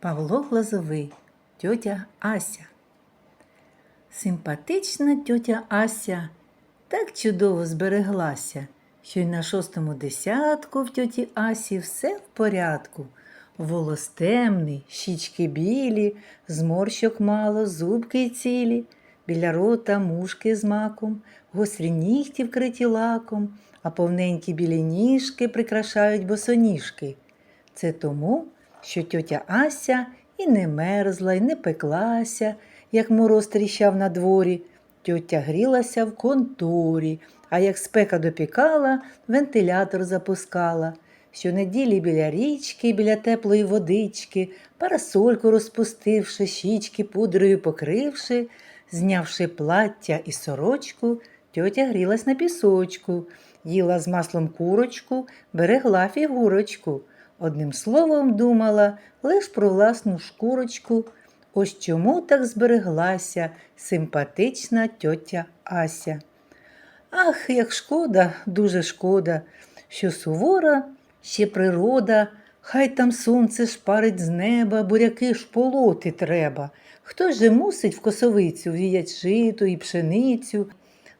Павло Глазовий, тьотя Ася. Симпатична тьотя Ася так чудово збереглася, що й на шостому десятку в тьоті Асі все в порядку. Волос темний, щічки білі, зморщок мало, зубки цілі, біля рота мушки з маком, гострі нігті вкриті лаком, а повненькі білі ніжки прикрашають босоніжки. Це тому, що тьотя Ася і не мерзла, і не пеклася, як мороз тріщав на дворі. Тьотя грілася в конторі, а як спека допікала, вентилятор запускала. Щонеділі біля річки, біля теплої водички, парасольку розпустивши, щічки пудрою покривши, знявши плаття і сорочку, тьотя грілась на пісочку, їла з маслом курочку, берегла фігурочку. Одним словом думала лиш про власну шкурочку. Ось чому так збереглася симпатична тьотя Ася. Ах, як шкода, дуже шкода, що сувора ще природа, хай там сонце шпарить з неба, буряки ж полоти треба. Хто же мусить в косовицю віять жито і пшеницю,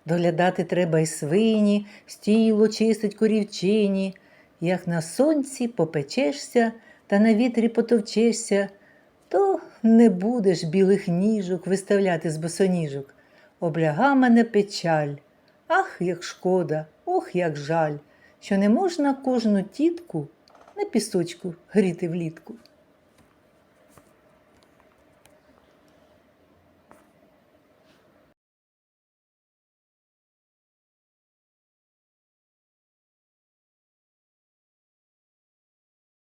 доглядати треба й свині, стіло чистить корівчині. Як на сонці попечешся та на вітрі потовчешся, то не будеш білих ніжок виставляти з босоніжок. Обляга мене печаль. Ах, як шкода, ох, як жаль, що не можна кожну тітку на пісочку гріти влітку.